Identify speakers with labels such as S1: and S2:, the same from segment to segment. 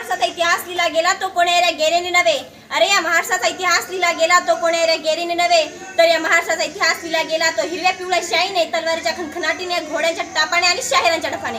S1: महाराष्ट्राचा इतिहास लिहिला गेला तो कोणा गेरेने नव्हे. अरे या महाराष्ट्राचा इतिहास लिहिला गेला तो कोणा गेरेने नव्हे. तर या महाराष्ट्राचा इतिहास लिहिला गेला तो हिरव्या पिवळ्या शाईने तलवारीच्या खणखणाटीने घोड्यांच्या टापाने आणि शाहिरांच्या डफाने.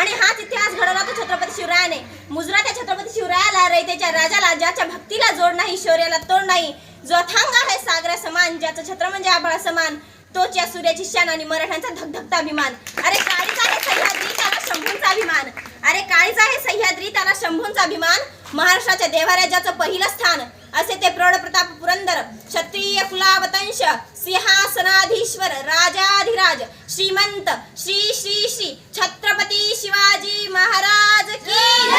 S1: आणि हाच इतिहास घडवला तो छत्रपती शिवरायाने. मुजरा त्या छत्रपती शिवरायाला रयतेच्या राजाला ज्याच्या भक्तीला जोड नाही शौर्याला तोड नाही. जो अथांग आहे सागरा समान ज्याचं छत्र म्हणजे आभाळा समान तोच या सूर्याची शान आणि मराठ्यांचा धगधगता अभिमान. अरे काळीचा आहे सह्याद्री त्याला शंभूंचा अभिमान. अरे काळीच आहे सह्याद्री त्याला शंभूंचा अभिमान महाराष्ट्राच्या देवाराज्याचं पहिलं स्थान असे ते प्रौढ प्रताप पुरंदर क्षत्रिय कुलावतंश सिंहासनाधीश्वर राजाधिराज श्रीमंत श्री श्री श्री छत्रपती शिवाजी महाराज की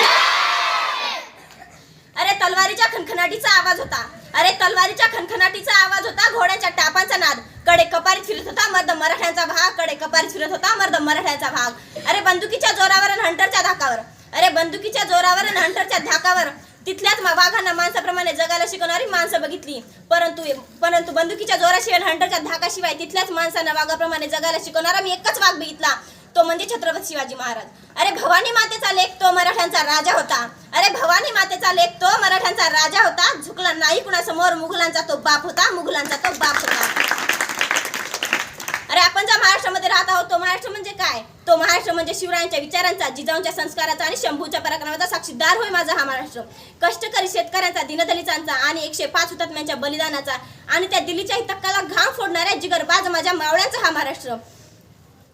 S1: अरे तलवारीच्या खणखणाटीचा आवाज होता. अरे तलवारीच्या खणखणाटीचा आवाज होता घोड्याच्या टापांचा नाद कडे कपारीत फिरत होता मर्द मराठ्यांचा भाग. कडे कपारीत फिरत होता मर्द मराठ्यांचा भाग. अरे बंदुकीच्या जोरावर आणि हंटरच्या धाकावर. अरे बंदुकीच्या जोरावर आणि हंटरच्या धाकावर. तिथल्याच वाघांना माणसाप्रमाणे जगायला शिकवणारी माणसं बघितली. परंतु परंतु बंदुकीच्या जोराशिवाय हंटरच्या धाकाशिवाय तिथल्याच माणसांना वाघाप्रमाणे जगायला शिकवणारा मी एकच वाघ बघितला. तो म्हणजे छत्रपती शिवाजी महाराज. अरे भवानी मातेचा लेख तो मराठ्यांचा राजा होता. अरे भवानी मातेचा लेख तो मराठ्यांचा राजा होता. झुकला नाही कुणासमोर. मुघलांचा तो बाप होता. मुघलांचा तो बाप होता. अरे महाराष्ट्रामध्ये राहत आहोत तो महाराष्ट्र म्हणजे काय? तो महाराष्ट्र म्हणजे शिवरायांच्या विचारांचा जिजाऊंच्या संस्काराचा आणि शंभूच्या पराक्रमाचा साक्षीदार होय माझा हा महाराष्ट्र. कष्टकरी शेतकऱ्यांचा दिनदलितांचा आणि एकशे पाच हुतात्म्यांच्या बलिदानाचा आणि त्या दिल्लीच्या तक्काला घाम फोडणाऱ्या जिगरबाज माझ्या मावळ्यांचा हा महाराष्ट्र.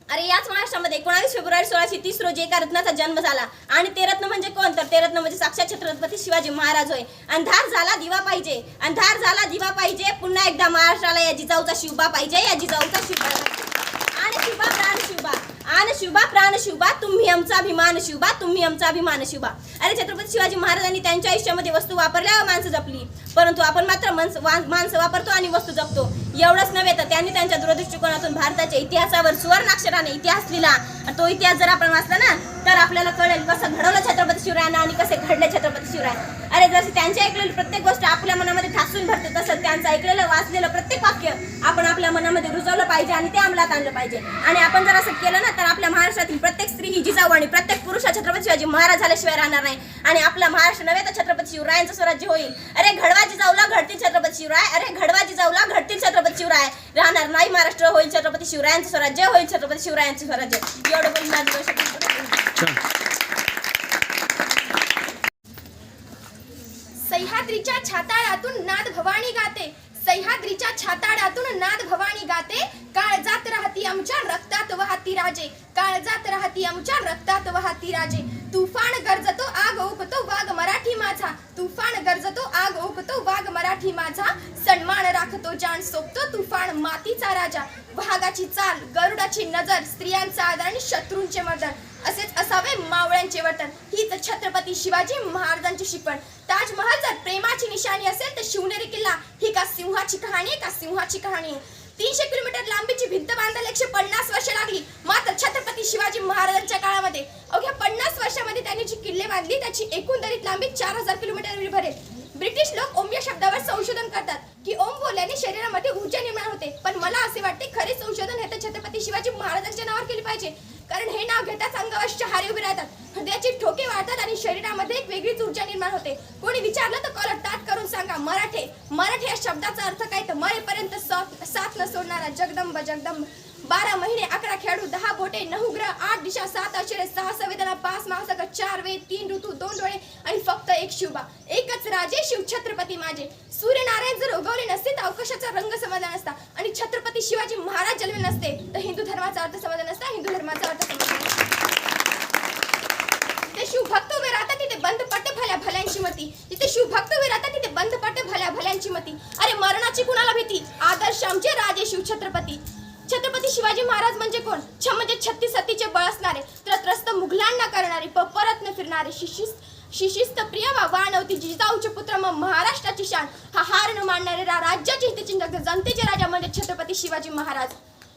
S1: अरे याच महाराष्ट्रामध्ये एकोणावीस फेब्रुवारी सोळाशे तीस रोजी एका रत्नाचा जन्म झाला. आणि ते रत्न म्हणजे कोण? तर ते रत्न म्हणजे साक्षात छत्रपती शिवाजी महाराज होय. अंधार झाला दिवा पाहिजे. अंधार झाला दिवा पाहिजे. पुन्हा एकदा महाराष्ट्राला या जिजाऊचा शिवबा पाहिजे. या जिजाऊचा शिवबा आणि शुभा प्राण शिवबा आन शिवबा प्राण शिवबा तुम्ही आमचा अभिमान शिवबा तुम्ही आमचा अभिमान शुभा अरे छत्रपती शिवाजी महाराजांनी त्यांच्या आयुष्यामध्ये वस्तू वापरल्या व माणसं जपली. परंतु आपण मात्र माणसं माणसं वापरतो आणि वस्तू जपतो. एवढंच नव्हे तर त्यांनी त्यांच्या दूरदृष्टिकोनातून भारताच्या इतिहासावर सुवर्णाक्षराने इतिहास लिहिला. तो इतिहास जर आपण वाचला ना तर आपल्याला कळेल कसं घडवलं छत्रपती शिवरायांना आणि कसे घडले छत्रपती शिवराय. अरे जसे त्यांची ऐकलेली प्रत्येक गोष्ट आपल्या मनामध्ये ठासून भरते तसं त्यांचं ऐकलेलं वाचलेलं प्रत्येक वाक्य आपण आपल्या मनामध्ये रुजवलं पाहिजे आणि ते अंमलात आणलं पाहिजे. आणि आपण जर असं केलं ना तर आपल्या महाराष्ट्रातील प्रत्येक स्त्री ही जिजाऊ आणि प्रत्येक पुरुष हा छत्रपती शिवाजी महाराज झाल्याशिवाय राहणार नाही. आणि आपला महाराष्ट्र नव्हे तर छत्रपती शिवरायांचं स्वराज्य होईल. अरे घडवा जिजाऊला घडतील छत्रपती शिवराय. अरे घडवा जिजाऊला घडतील छत्रपती शिवराय. राहणार नाही महाराष्ट्र होईल छत्रपती शिवरायांचं स्वराज्य होईल छत्रपती शिवरायांचं स्वराज्य. एवढं बोलून
S2: सह्याद्रीच्या छाताळातून नाद भवानी गाते. सह्याद्रीच्या छाताळातून नाद भवानी गाते. काळजात राहती आमच्या रक्तात वाहती राजे. काळजात राहती आमच्या रक्तात वाहती राजे. तुफान गरजतो आग ओकतो वाघ मराठी माझा. तुफान गरजतो आग ओकतो वाघ मराठी माझा. सन्मान राखतो जाण सोपतो तुफान मातीचा राजा. वाघाची चाल गरुडाची नजर स्त्रियांचा आदर आणि शत्रूंचे मदर. असेच असावे मावळ्यांचे वर्तन हीच छत्रपती शिवाजी महाराजांची शिकवण. ताजमहल जर प्रेमाची निशाणी असेल तर शिवनेरी किल्ला ही का सिंहाची कहाणी आहे का सिंहाची कहाणी आहे? तीनशे किलोमीटर लांबीची भिंत बांधायला एकशे पन्नास वर्ष लागली. मात्र छत्रपती शिवाजी महाराजांच्या काळामध्ये अवघ्या पन्नास वर्षामध्ये त्यांनी जी किल्ले बांधली त्याची एकंदरीत लांबी चार हजार किलोमीटर भरेल. ब्रिटिश लोक ओम या शब्दावर संशोधन करतात की ओम बोलल्याने शरीरामध्ये ऊर्जा निर्माण होते. पण मला असे वाटते खरे संशोधन हे तर छत्रपती शिवाजी महाराजांच्या नावावर केले पाहिजे. कारण हे नाव घेताच अंगावर शहारे उभे राहतात. हृदयाची ठोके वाढतात आणि शरीरामध्ये एक वेगळीच ऊर्जा निर्माण होते. कोणी विचारलं तर कॉलर ताट करून सांगा मराठे. मराठे या शब्दाचा अर्थ काय? तर मरेपर्यंत साथ साथ न सोडणारा जगदंब जगदंब. बारा महिने अकरा खेळाडू दहा बोटे नऊ ग्रह आठ दिशा सात अक्षरे सहा संवेदना पाच महासागर चार वेद तीन ऋतू दोन डोळे आणि फक्त एक शिवबा एकच राजे शिव छत्रपती माझे. सूर्यनारायण जर उगवले नसते तर अवकाशाचा रंग समजला नसता आणि छत्रपती शिवाजी महाराज जन्मले नसते तर हिंदू धर्माचा अर्थ समजला नसता हिंदू धर्माचा अर्थ समजला नसता जिथे शिवभक्त उभे राहतात तिथे बंद पट्टे भल्या भल्यांची मती. जिथे शिवभक्त विराता तिथे बंद पडते भल्या भल्यांची मती. अरे मरणाची कुणाला भीती? आदर्श आमचे राजे शिव छत्रपती. छत्रपती शिवाजी महाराज म्हणजे कोण? छ म्हणजे छत्तीस सतीचे बळ असणारे त्रस्त मुघलांना करणारे प- परत न फिरणारे शिशिस्त शिशिस्त प्रिय वा वाणवती जिजाऊचे पुत्र मग महाराष्ट्राची शान. हा हार न मानणारे रा- राज्याचे हितचिंतक जनतेचे राजा म्हणजे छत्रपती शिवाजी महाराज.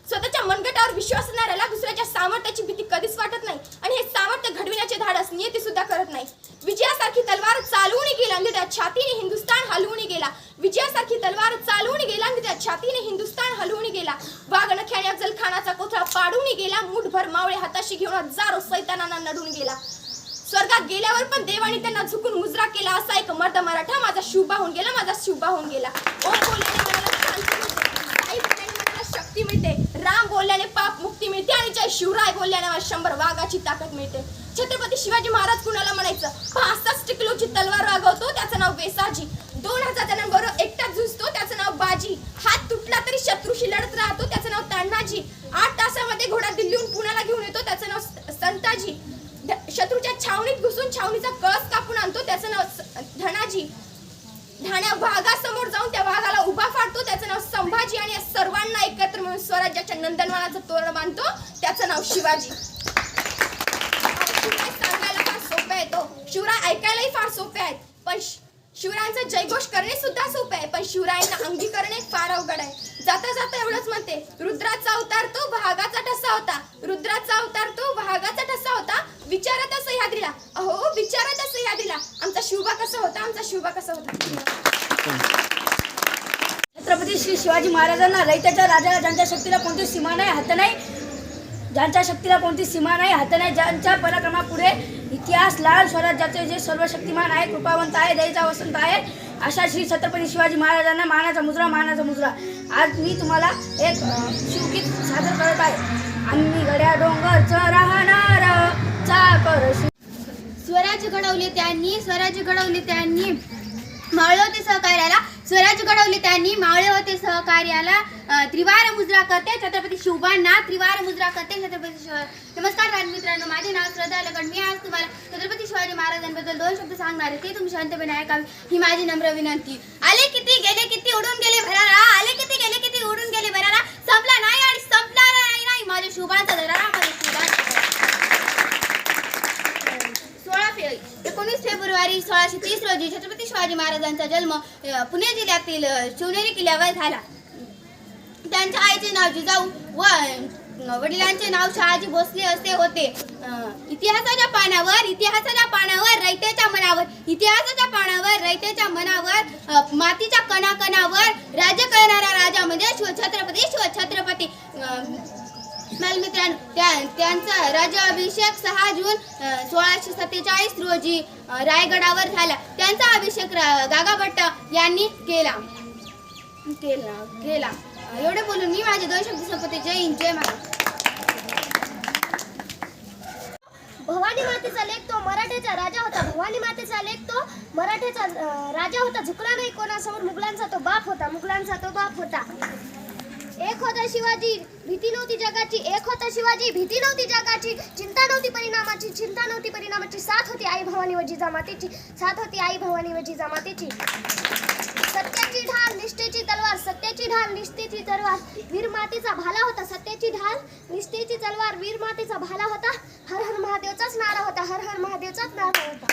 S2: स्वतःच्या मनगटावर विश्वास असणाऱ्याला दुसऱ्याच्या सामर्थ्याची भीती कधीच वाटत नाही. आणि हे सामर्थ्य घडविण्याचे धाडस नियती सुद्धा करत नाही. विजयासारखी तलवार चालवून गेला आणि त्या छातीने हिंदुस्तान हलवून गेला. विजयासारखी तलवार चालवून गेला आणि त्या छातीने हिंदुस्तान हलवून गेला. वाघ नख्याने जलखानाचा कोथळा पाडून गेला. मुठभर मावळे हाताशी घेऊन हजारो सैतानांना नडून गेला. स्वर्गात गेल्यावर पण देवाने त्यांना झुकून मुजरा केला असा एक मर्द मराठा माझा शुभा होऊन गेला माझा शुभा होऊन गेला. ओम बोलल्याने मनाला शांती मिळते साई बोलल्याने मनाला शक्ती मिळते राम बोलल्याने पाप मुक्ती मिळते आणि जय शिवराय बोलल्याने मला शंभर वाघाची ताकद मिळते. छत्रपती शिवाजी महाराज कुणाला म्हणायचं? पाच सहा किलोची तलवार वागवतो त्याचं नाव वेसाजी. दोन हजार जणांबरोबर एकटाच झुजतो त्याचं नाव बाजी. हात तुटला तरी शत्रूशी लढत राहतो त्याचं नाव तान्हाजी. आठ तासामध्ये घोडा दिल्लीहून पुण्याला घेऊन येतो त्याचं नाव स- संताजी. ध- शत्रूच्या छावणीत घुसून छावणीचा कळस कापून आणतो त्याचं नाव स- धनाजी. ठाण्या वाघासमोर जाऊन त्या वाघाला उभा फाडतो. त्याचं नाव संभाजी आणि सर्वांना एकत्र मिळून स्वराज्याच्या नंदनवनाचं तोरण बांधतो. त्याचं नाव शिवाजी. शिवराय सांगायला फार सोपे आहे तो. शिवराय ऐकायलाही फार सोपे आहेत. पण शिवरायांचा जयघोष करणे सुद्धा सोपे आहे. पण शिवरायांना अंगी करणे फार अवघड आहे. जाता जाता एवढंच म्हणते रुद्राचा अवतार तो भागाचा ठसा होता. रुद्राचा अवतार तो भागाचा ठसा होता. विचारा सह्याद्रीला अहो विचारा सह्याद्रीला आमचा शिवबा कसा होता? आमचा शिवबा कसा होता?
S3: छत्रपती श्री शिवाजी महाराजांना रयतेच्या राजाला ज्यांच्या शक्तीला कोणती सीमा नाही हात नाही ज्यांच्या शक्तीला कोणती सीमा नाही हात नाही ज्यांच्या पराक्रमापुढे इतिहास लाल स्वराज्याचे जे सर्वशक्तिमान आहे कृपावंत आहे दयेचा वसंत आहे अशा श्री छत्रपती शिवाजी महाराजांना मानाचा मुजरा मानाचा मुजरा. आज मी तुम्हाला एक शिवगीत सादर करत आहे. आम्ही गड्या डोंगरचं राहणार.
S4: स्वराज्य घडवले त्यांनी स्वराज्य घडवले त्यांनी. मावळे होते सहकार्याला स्वराज्य घडवले त्यांनी मावळे होते सहकार्याला त्रिवार मुद्रा करते. छत्रपती शिवबांना त्रिवार मुद्रा करते. छत्रपती नमस्कार बालमित्रांनो माझे नाव श्रद्धा लगड मी आज तुम्हाला छत्रपती शिवाजी महाराजांबद्दल दोन शब्द सांगणार आहे. ते तुम्ही शांतपणे ऐकावे ही माझी नम्र विनंती. आले किती गेले किती उडून गेले भरारा? आले किती गेले किती उडून गेले भरारा? संपला नाही आणि संपला नाही नाही. माझ्या शुभांचा धरारा माझ्या शुभांचा जानेवारी सोळाशे तीस रोजी छत्रपती शिवाजी महाराजांचा जन्म पुणे जिल्ह्यातील शिवनेरी किल्ल्यावर झाला. त्यांच्या आईचे नाव जिजाऊ व वडिलांचे नाव शहाजी भोसले असे होते. इतिहासाच्या पानावर इतिहासाच्या पानावर रयतेच्या मनावर इतिहासाच्या पानावर रयतेच्या मनावर मातीच्या कणाकणावर राज्य करणारा राजा म्हणजे शिवछत्रपती छत्रपती मित्रांनो छत्रपती त्यांचा राज्याभिषेक सहा जून सोळाशे सत्तेचाळीस रोजी रायगडावर झाला. त्यांचा अभिषेक गागाभट्ट यांनी केला. केला केला. एवढे बोलून मी माझे दोन शब्द संपवते. जय हिंद जय महाराज
S5: भवानी मातेचा लेख तो मराठ्याचा राजा होता. भवानी मातेचा लेख तो मराठ्याचा राजा होता. झुकला नाही कोणासमोर. मुघलांचा तो बाप होता. मुघलांचा तो बाप होता. एक होता शिवाजी भीती नव्हती जगाची. एक होता शिवाजी भीती नव्हती जगाची. चिंता नव्हती परिणामाची. चिंता नव्हती परिणामाची. साथ होती आई भवानी व जिजामातेची साथ होती आई भवानी व जिजामातेची सत्याची ढाल निष्ठेची तलवार. सत्याची ढाल निष्ठेची तलवार. वीर मातेचा भाला होता. सत्याची ढाल निष्ठेची तलवार. वीर मातेचा भाला होता. हर हर महादेवचाच नारा होता. हर हर महादेवचाच नारा होता.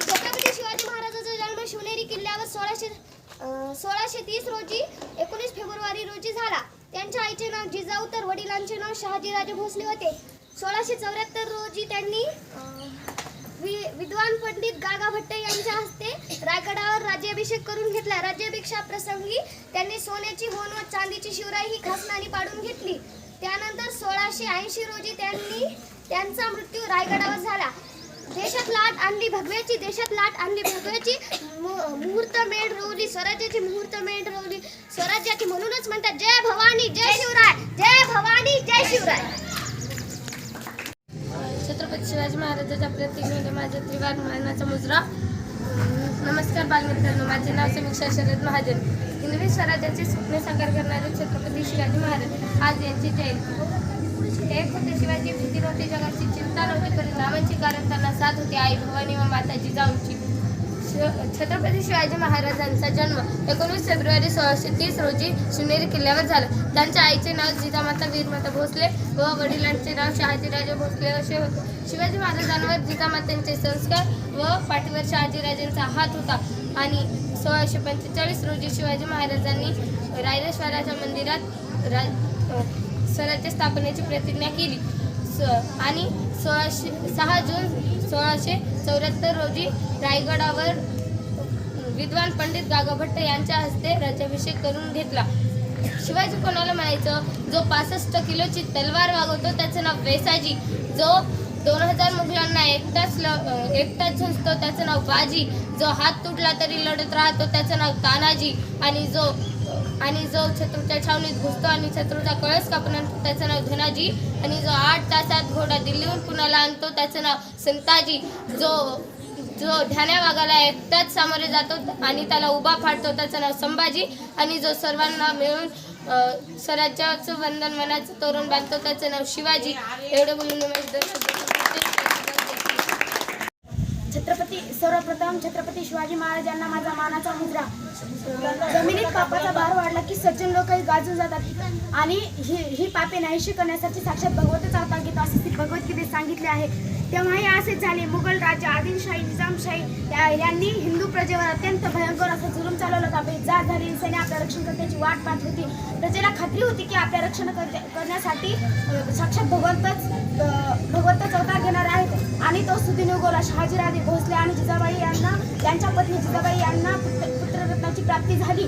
S5: छत्रपती शिवाजी महाराजांचा जन्म शिवनेरी किल्ल्यावर सोळाशे सोळाशे तीस रोजी एकोणीस फेब्रुवारी रोजी झाला. त्यांच्या आईचे नाव जिजाऊ तर वडिलांचे नाव शहाजीराजे भोसले होते. सोळाशे चौऱ्याहत्तर रोजी त्यांनी वि- विद्वान पंडित गागा भट्ट यांच्या हस्ते रायगडावर राज्याभिषेक करून घेतला. राज्याभिषेका प्रसंगी त्यांनी सोन्याची होन व चांदीची शिवराई ही खासनानी पाडून घेतली. त्यानंतर सोळाशे ऐंशी रोजी त्यांनी त्यांचा मृत्यू रायगडावर झाला. देशात लाट आणली भगव्याची देशात लाट आणली भगव्याची. मुहूर्त मेढ रोवली स्वराज्याची मुहूर्त मेढ रोवली. स्वराज्याची म्हणूनच म्हणतात जय भवानी जय शिवराय जय भवानी जय शिवराय.
S4: छत्रपती शिवाजी महाराजांच्या प्रतिमेने माझ्या त्रिवार मानाचा मुजरा. नमस्कार बालमित्रांनो माझे नाव समीक्षा शरद महाजन. हिंदवी स्वराज्याचे स्वप्न साकार करणारे छत्रपती शिवाजी महाराज आज यांची जयंती. एक होते शिवाजी भीती नव्हती जगाची चिंता नव्हती परिणामांची कारण त्यांना साथ होती. आई भवानी व माताजी जिजाऊंची छत्रपती शिवाजी महाराजांचा जन्म एकोणीस फेब्रुवारी सोळाशे तीस रोजी शिवनेरी किल्ल्यावर झाला. त्यांच्या आईचे नाव जिजामाता वीरमाता भोसले व वडिलांचे नाव शहाजीराजे भोसले असे होते. शिवाजी महाराजांवर जिजामातांचे संस्कार व पाठीवर शहाजीराजांचा हात होता. आणि सोळाशे पंचेचाळीस रोजी शिवाजी महाराजांनी रायरेश्वराच्या मंदिरात रा स्वराज्य स्थापनेची प्रतिज्ञा केली. स आणि सोळाशे सहा जून सोळाशे चौऱ्याहत्तर रोजी रायगडावर विद्वान पंडित गागाभट्ट यांच्या हस्ते राज्याभिषेक करून घेतला. शिवाजी कोणाला म्हणायचं? जो पासष्ट किलोची तलवार वागवतो त्याचं नाव वेसाजी. जो दोन हजार मुघलांना एकटाच ल एकटाच झुंजतो त्याचं नाव बाजी. जो हात तुटला तरी लढत राहतो त्याचं नाव तानाजी. आणि जो आणि जो शत्रूच्या छावणीत घुसतो आणि शत्रूचा कळस कापून आणतो त्याचं नाव धनाजी. आणि जो आठ तासात घोडा दिल्लीहून पुण्याला आणतो त्याचं नाव संताजी. जो जो ध्यान्या वाघाला एकटाच सामोरे जातो आणि त्याला उभा फाडतो त्याचं नाव संभाजी. आणि जो सर्वांना मिळून अ, स्वराज्याचं वंदन मनाचं तोरण बांधतो त्याचं नाव शिवाजी. एवढं बोलून मी माझे दोन शब्द संपवते.
S2: छत्रपती सर्वप्रथम छत्रपती शिवाजी महाराजांना माझा मानाचा मुद्रा. जमिनीत पापाचा भार वाढला की सज्जन लोकही गाजून जातात. आणि ही ही पापे नाहीशी करण्यासाठी साक्षात भगवतच अवतार घेतो असे श्री भगवद्गीतेत सांगितले आहे. तेव्हाही असेच झाले. मुघल राजा आदिलशाही निजामशाही यांनी हिंदू प्रजेवर अत्यंत भयंकर असा जुलूम चालवला होता. बेजार झाली. सैन्य आपल्या रक्षण करण्याची वाट पाहत होती. प्रजेला खात्री होती की आपल्या रक्षण करण्यासाठी साक्षात भगवंतच भगवंतच अवतार घेणार आहे. आणि तो सुदिनुगोला शहाजीराजे भोसले आणि जिजाबाई यांना त्यांच्या पत्नी जिजाबाई यांना पुत्र पुत्ररत्नाची प्राप्ती झाली.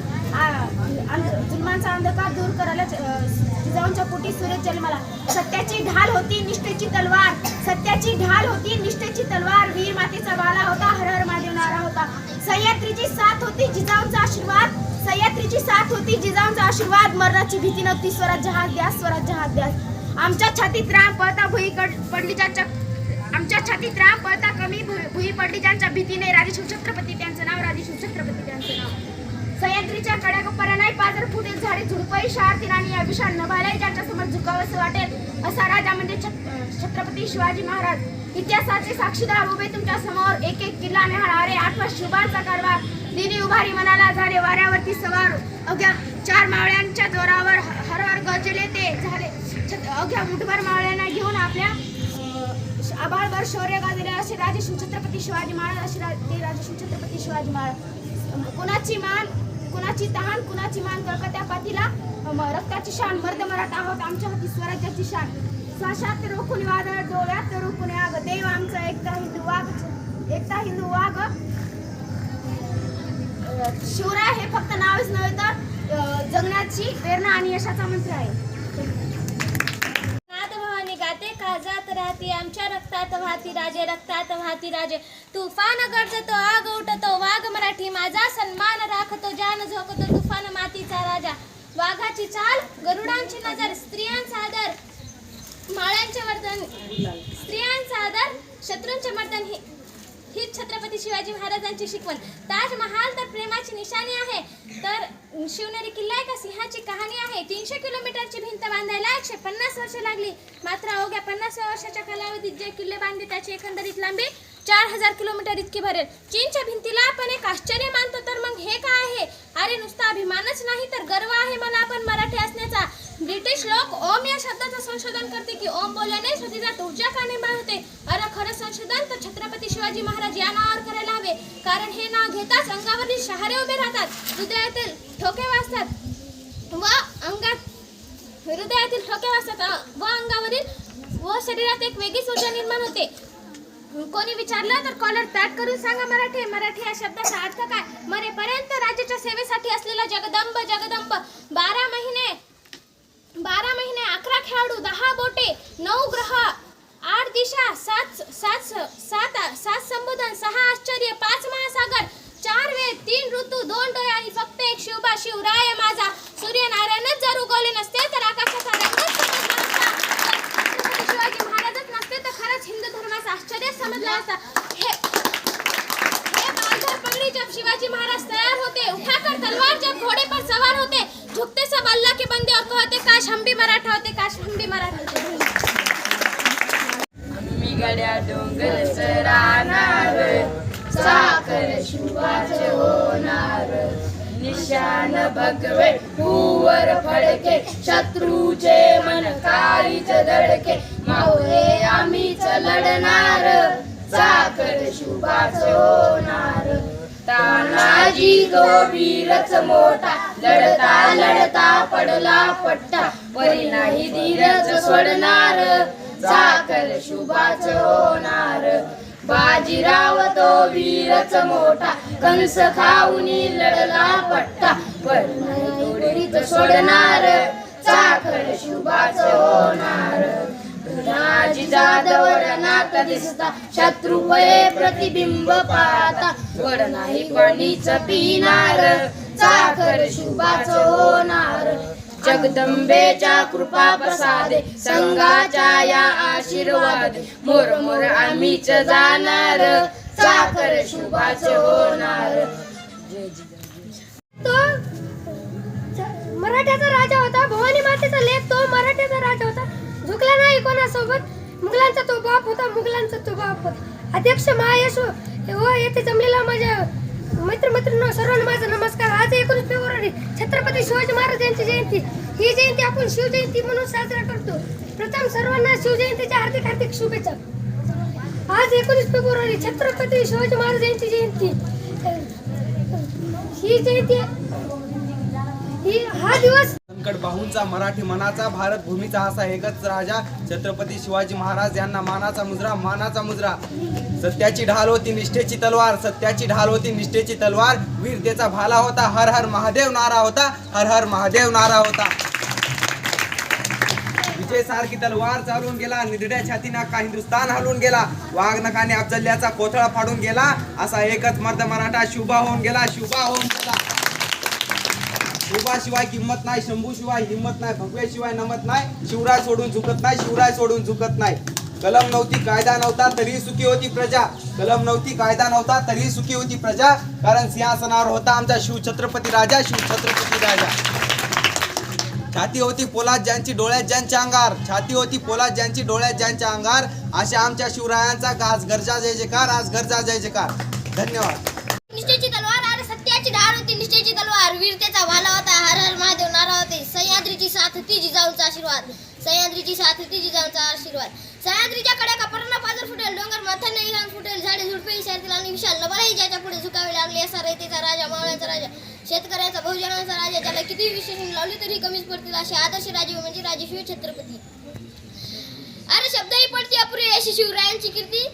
S2: अंध- जुलमांचा अंधकार दूर करायला जिजाऊंच्या पोटी सूर्य जन्माला. सत्याची ढाल होती निष्ठेची तलवार. सत्याची ढाल होती निष्ठेची तलवार. वीर मातेचा बाला होता हर हर महादेव नारा होता. सह्याद्रीची साथ होती जिजाऊंचा आशीर्वाद. सह्याद्रीची साथ होती जिजाऊंचा आशीर्वाद. मरणाची भीती नव्हती. स्वराज्य हात द्या स्वराज्य हात द्या. आमच्या छातीत राम पळता भुईकड पडली ज्यांच्या आमच्या छातीत राम पळता कमी भुई पडली त्यांच्या भीतीने. राजेशिव छत्रपती त्यांचं नाव राजेश छत्रपती त्यांचं नाव. सह्याद्रीच्या कड्याकोपऱ्या नाही पाजर फुटेल झाडे झुडपई शारतील आणि या विशाल नभालय ज्यांच्या समोर झुकावंसं वाटेल असा राजा म्हणजे छत्रपती शिवाजी महाराज. इतिहासाचे साक्षीदार उभे तुमच्यासमोर. एक एक किल्ला न्याहाळणारे आठवा शुभाचा कारभार दिनी उभारी मनाला झाले वाऱ्यावरती सवार. अवघ्या चार मावळ्यांच्या जोरावर हर हर गजले ते झाले. छत- अवघ्या मुठभर मावळ्यांना घेऊन आपल्या आभाळभर शौर्य गाजले असे राजे छत्रपती शिवाजी महाराज असे रा- ते राजे छत्रपती शिवाजी महाराज. कुणाची मान कुणाची तहान कुणाची मान कळकत्या पातीला? रक्ताची शान मर्द मराठा आहोत आमच्या हाती स्वराज्याची शान. श्वासात रोखून वादळ डोळ्यात रोखून आग. देव आमचा एकता हिंदू वाघ एकता हिंदू वाघ शिवराय हे फक्त नावच नव्हे तर जगण्याची प्रेरणा आणि यशाचा मंत्र आहे.
S6: वाहती आमच्या रक्तात वाहती राजे रक्तात वाहती राजे. तुफान गरजतो आग उठतो वाघ मराठी माझा सन्मान राखतो जान झोकतो तुफान मातीचा राजा. वाघाची चाल गरुडांची नजर स्त्रियांचा आदर. माळ्यांचे वर्तन स्त्रियांचा आदर शत्रूंचे मर्दन ही हीच छत्रपती शिवाजी महाराजांची शिकवण. ताजमहाल तर प्रेमाची निशाणी आहे. तर शिवनेरी किल्ला एका सिंहाची कहाणी आहे. तीनशे किलोमीटरची भिंत बांधायला एकशे पन्नास वर्ष लागली. मात्र अवघ्या पन्नास वर्षाच्या कालावधीत जे किल्ले बांधले त्याची एकंदरीत लांबी चार हजार किलोमीटर इतकी भरेल. चीनच्या भिंतीला आपण एक आश्चर्य मानतो तर मग हे काय आहे? अरे नुसता अभिमानच नाही तर गर्व आहे मला आपण मराठी असण्याचा. ब्रिटिश लोक ओम या शब्दाचं संशोधन करते की ओम बोलल्याने स्वतःचा ऊर्जा का निर्माण होते. अरे खरं संशोधन तर छत्रपती शिवाजी महाराज या नावावर करायला हवे. कारण हे नाव घेताच अंगावरील शहारे उभे राहतात. हृदयातील ठोके वाजतात व अंगात हृदयातील ठोके वाजतात व अंगावरील व शरीरात एक वेगळीच ऊर्जा निर्माण होते. कोणी विचारलं तर कॉलर पॅक करून सांगा मराठी. मराठी या शब्दाचा अर्थ काय? मरेपर्यंत राज्याच्या सेवेसाठी असलेला जगदंब जगदंब. बारा महिने बारा महिने अकरा खेळाडू दहा बोटे नऊ ग्रह आठ दिशा सात सात सात सात संबोधन सहा आश्चर्य पाच महासागर चार वेद तीन ऋतू दोन डोळे आणि फक्त एक शिवबा शिवराय माझा. सूर्यनारायणच जर उगवले नसते तर आकाशाचा रंगच शिवाजी महाराजच नसते तर खरंच हिंदू धर्माचा आश्चर्य समजला असता. हे हे बालधर पगड़ी जब शिवाजी महाराज तयार होते. उठाकर तलवार जब घोड़े पर सवार होते. झुकते सब अल्लाह के बंदे और कहते काश हम भी मराठा होते काश हम भी मराठा होते।
S7: आम्ही गड्या डोंगर राहणार साखर शिवाच होणार निशान भगवे पूवर फडके शत्रूचे मन काळीच धडके मावळे आम्हीच लढणार साखर शुभाच होणार तानाजी तो वीरच मोठा लढता लढता पडला पट्टा परी नाही धीरच सोडणार साखर शुभाच होणार. बाजीराव तो वीरच मोठा कंस खाऊनी लढला पट्टा पण नाही सोडणार साखर शुभाच होणार. नाजी जादवर नात दिसता. शत्रू प्रतिबिंब पाहता. वड नाही पाणीच पिणार. साखर शुभाच होणार. जगदंबेच्या कृपा प्रसादे संघाच्या या आशीर्वाद. मोर मोर आम्हीच जाणार. साखर शुभाच होणार.
S8: तो मराठ्याचा राजा होता. भवानी मातेचा लेख तो मराठ्याचा राजा होता. झुकला नाही कोणासोबत. मुघलांचा तो बाप होता मुघलांचा तो बाप होता. अध्यक्ष महायश व येथे हो, जमलेला माझ्या मित्र मैत्रिणी सर्वांना माझा नमस्कार. आज एकोणीस फेब्रुवारी छत्रपती शिवाजी महाराज यांची जयंती. ही जयंती आपण शिवजयंती म्हणून साजरा करतो. प्रथम सर्वांना शिवजयंतीच्या हार्दिक हार्दिक शुभेच्छा. आज एकोणीस फेब्रुवारी छत्रपती शिवाजी महाराज यांची जयंती. ही जयंती ही हा दिवस
S9: बाहूंचा मराठी मनाचा भारत भूमीचा असा एकच राजा छत्रपती शिवाजी महाराज यांना मानाचा मुजरा मानाचा मुजरा. सत्याची ढाल होती निष्ठेची तलवार सत्याची ढाल होती निष्ठेची तलवार. वीरतेचा भाला होता हर हर महादेव नारा होता हर हर महादेव नारा होता. विजय सारखी तलवार चालून गेला निर्ड्या छाती का हिंदुस्थान हलून गेला. वाघनकाने अफजल्याचा कोथळा फाडून गेला. असा एकच मर्द मराठा शुभा होऊन गेला शुभा होऊन गेला. शिवाय किंमत नाही शंभू शिवाय हिंमत नाही भगव्याशिवाय नमत नाही शिवराय सोडून झुकत नाही शिवराय सोडून झुकत नाही. कलम नव्हती कायदा नव्हता तरी सुखी होती प्रजा. कलम नव्हती कायदा नव्हता तरी सुखी होती प्रजा. कारण सिंहासनावर होता आमचा शिवछत्रपती राजा शिवछत्रपती राजा. छाती होती पोलाद ज्यांची डोळ्यात ज्यांच्या अंगार छाती होती पोलाद ज्यांची डोळ्यात ज्यांच्या अंगार अशा आमच्या शिवरायांचा आज गरजा जय जयकार आज गरजा जय जयकार. धन्यवाद.
S10: निश्चयची तलवार आणि सत्याची धार होती निश्चयची तलवार. वीरतेचा भाला होता हर हर महादेव नारा होते. सह्याद्रीची साथ तिजी जिजाऊचा आशीर्वाद. सह्याद्रीची साथ तिजी जिजाऊचा आशीर्वाद. सह्याद्रीच्या कड्या पर्ण पाजर फुटेल डोंगर मथाने इराण फुटेल झाडे झुडपे इशारतील आणि विशाल नबराई ज्याच्या पुढे झुकावे लागले असा रयतेचा राजा मावळ्यांचा राजा शेतकऱ्याचा बहुजनांचा राजा ज्याला किती विशेषण लावले तरी कमीच पडतील असे आदर्श राजे म्हणजे राजे शिव छत्रपती. अरे शब्दही पडते अपुरे अशी शिवरायांची कीर्ती.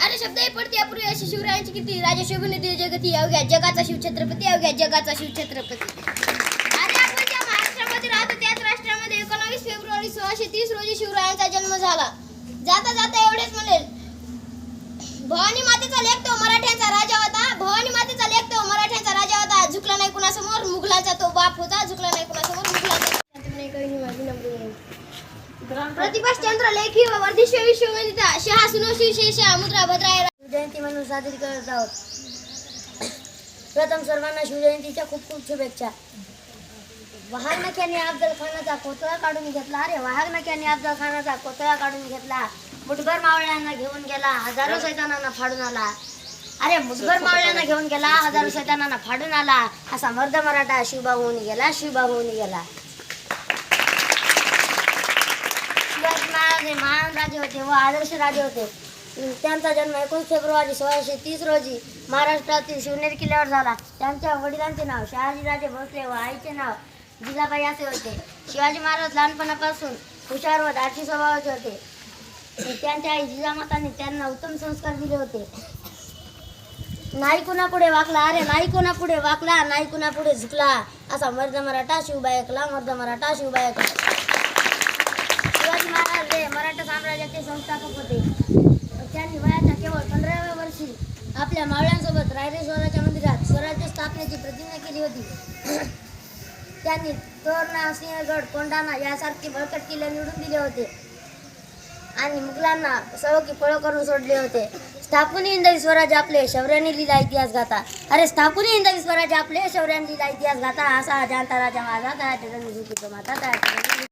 S10: अरे शब्दही पडते अपुरी अशी शिवरायांची किती? राजा शोभने दिले जगती अवघ्या जगाचा शिवछत्रपती अवघ्या जगाचा शिवछत्रपती. अरे आपण ज्या महाराष्ट्रामध्ये राहतो त्याच राष्ट्रामध्ये एकोणावीस फेब्रुवारी सोळाशे तीस रोजी शिवरायांचा जन्म झाला. जाता जाता एवढेच म्हणेल. भवानी मातेचा लेख तो मराठ्यांचा राजा होता. भवानी मातेचा लेख तो मराठ्यांचा राजा होता. झुकला नाही कुणासमोर मुघलाचा तो बाप होता. झुकला नाही कुणासमोर मुघलाचा प्रतिभास चंद्र लेखी व वर्धिष्य विश्ववंदिता शहा सुनो शिवशेषा मुद्रा भद्राय
S3: जयंती म्हणून साजरी करत आहोत. प्रथम सर्वांना शिवजयंतीच्या खूप खूप शुभेच्छा. वाहनक्याने अफजल खानाचा कोतळा काढून घेतला. अरे वाहनक्याने अफजल खानाचा कोतळा काढून घेतला. मुठभर मावळ्यांना घेऊन गेला. हजारो सैतानांना फाडून आला. अरे मुठभर मावळ्यांना घेऊन गेला. हजारो सैतानांना फाडून आला. असा मर्द मराठा शिवबा होऊन गेला शिवबा होऊन गेला. राजे महान राजे होते व आदर्श राजे होते. त्यांचा जन्म एकोणीस फेब्रुवारी सोळाशे तीस रोजी महाराष्ट्रातील शिवनेर किल्ल्यावर झाला. त्यांच्या वडिलांचे नाव शहाजीराजे भोसले व आईचे नाव जिजाबाई असे होते. शिवाजी महाराज लहानपणापासून हुशार व धाडसी स्वभावाचे होते. त्यांच्या आई जिजामातांनी त्यांना उत्तम संस्कार दिले होते. नाही कुणापुढे वाकला अरे नाही कुणापुढे वाकला नाही कुणापुढे झुकला असा मर्द मराठा शिवबायकला मर्द मराठा शिवबायकला शिवाजी मराठा साम्राज्याचे संस्थापक होते. त्यांनी वयाच्या केवळ पंधराव्या वर्षी आपल्या मावळ्यांसोबत रायरेश्वराच्या मंदिरात स्वराज्य स्थापनेची प्रतिज्ञा केली होती. त्यांनी तोरणा सिंहगड कोंढाणा यासारखे बळकट किल्ले निवडून दिले होते. आणि मुघलांना सवकी फळ करून सोडले होते. स्थापनी हिंदवी स्वराज्य आपले शौर्याने लिहिला इतिहास गाता. अरे स्थापनी हिंदवी स्वराज्य आपले शौर्याने लिहिला इतिहास गाता असा जाणता राजा माझा तयार माता तयार